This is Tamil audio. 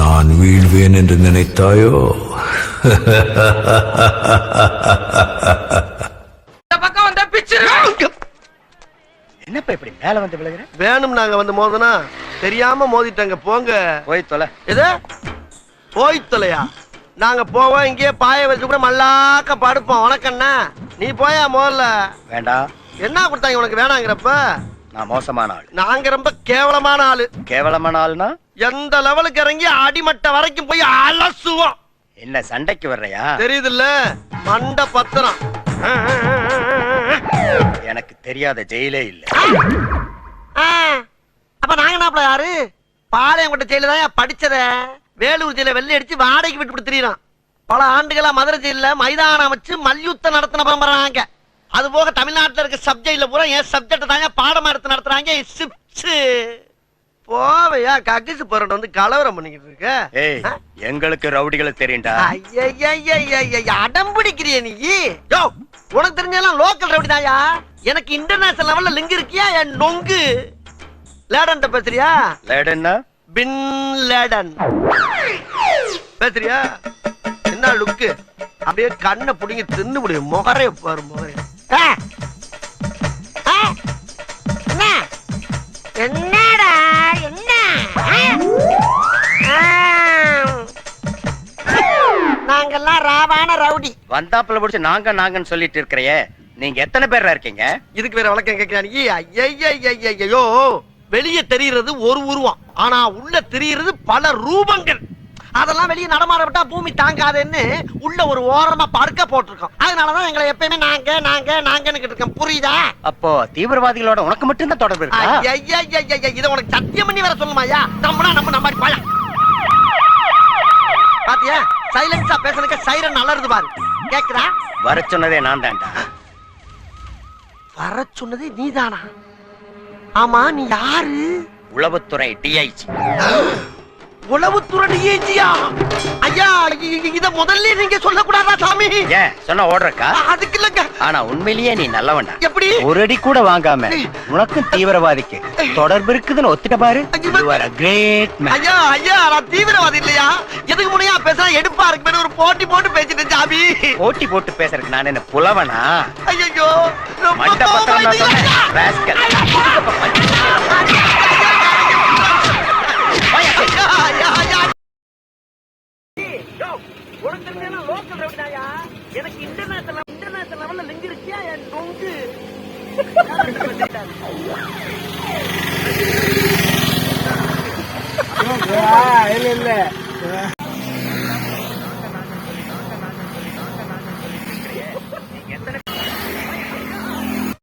நான் வீழ்வேன் என்று நினைத்தாயோ? இந்த பக்கம் வந்தா பிச்சிரு என்னப்பா இப்படி மேல வந்து விழுகிற வேணும் நாங்க வந்து மோதனா? தெரியாம மோதிட்டாங்க போங்க. போய் தொலை. எது போய் தொலையா? நாங்க போவோம் இங்கேயே பாய வச்சு கூட மல்லாக்க படுப்போம். உனக்கண்ணா நீ போயா முதல்ல வேண்டாம் என்ன கொடுத்தாங்க உனக்கு வேணாங்கிறப்ப? நான் மோசமான ஆள். நாங்க ரொம்ப கேவலமான ஆளு. கேவலமான ஆள்னா? எந்த லெவலுக்கு இறங்கி அடிமட்ட வரைக்கும் போய் அலசுவோம். என்ன சண்டைக்கு வர்றையா? தெரியுதுல்ல? மண்ட பத்திரம். எனக்கு தெரியாத ஜெயிலே இல்ல. அப்ப நாங்க நாப்பல யாரு? பாளையங்கோட்டை ஜெயில தான் படிச்சத? வேலூர் ஜெயில வெள்ளை அடிச்சு வாடகைக்கு விட்டு கொடுத்துறான் பல ஆண்டுகளா மதுரை ஜெயில மைதானம் வச்சு மல்யுத்தம் நடத்தின பரம்பராங்க. அது போக தமிழ்நாட்டுல இருக்க சப்ஜெக்ட்ல பூரா என் சப்ஜெக்ட் தாங்க பாடமா எடுத்து நடத்துறாங்க சிப்ஸ் கக்கிசு போறட்ட வந்து கலவரம் பண்ணிக்கிட்டு இருக்க? ஏய் எங்களுக்கு ரவுடிகளை தெரியும்டா. ஐயையையையைய, அடம் பிடிக்கிறிய நீ. யோ உனக்கு தெரிஞ்சதெல்லாம் லோக்கல் ரவுடி தாயா எனக்கு இன்டர்நேஷனல் லெவல்ல லிங்க் இருக்கியா? என் நொங்கு. லேடன் பேசுறியா? லேடன்னா? பின் லேடன் பேசுறியா? என்ன லுக்கு அப்படியே கண்ணை புடிங்கி தின்னு முடியும் முகரே பாரு முகரே என்ன? நாங்கெல்லாம் ராவான ரவுடி. வந்தாப்புல பிடிச்சு நாங்க நாங்கன்னு சொல்லிட்டு இருக்கிறையே நீங்க எத்தனை பேர்ரா இருக்கீங்க? இதுக்கு வேற வழக்கம் கேட்கிறாங்க வெளியே தெரிகிறது ஒரு உருவம். ஆனா உள்ள தெரிகிறது பல ரூபங்கள். அதெல்லாம் வெளியே நடமாட விட்டா பூமி தாங்காதுன்னு உள்ள ஒரு ஓரமா படுக்க போட்டிருக்கோம். அதனாலதான் எங்களை எப்பயுமே நாங்க நாங்க நாங்கன்னு இருக்கோம். புரியுதா? அப்போ தீவிரவாதிகளோட உனக்கு மட்டும்தான் தொடர்பு இருக்கா? இதை உனக்கு சத்தியம் பண்ணி வர சொல்லுமாயா நம்மனா பேசுறதுக்கு சைரன் அலறுது பாரு. கேக்குதா? வர சொன்னதே நான் தான்டா. வர சொன்னதே நீதானா? ஆமா நீ யாரு? உளவுத்துறை டிஐஜி உளவுத்துறை டிஏஜியா ஐயா இத முதல்ல நீங்க சொல்லக்கூடாதா சாமி? ஏன்? சொன்ன ஓடுறக்கா? அதுக்கு இல்லங்க. ஆனா உண்மையிலேயே நீ நல்லவன்டா. எப்படி? ஒரு அடி கூட வாங்காம உனக்கும் தீவிரவாதிக்கு தொடர்பு இருக்குதுன்னு ஒத்துட்ட பாரு. You are a great man. ஐயா ஐயா நான் தீவிரவாதி இல்லையா? எதுக்கு முனையா பேசுறா? எடுப்பா இருக்குமே ஒரு போட்டி போட்டு பேசிட்டு சாமி. போட்டி போட்டு பேசுறதுக்கு நான் என்ன புலவனா? ஐயோ ரொம்ப மண்ட பத்திரம் நான் சொன்னேன். கோவமா rascal. ஐயா, எனக்கு இன்டர்நேஷனல் இன்டர்நேஷனல் லெவல்ல லிங்க் இருக்கியா என் டொங்கு இல்ல இல்ல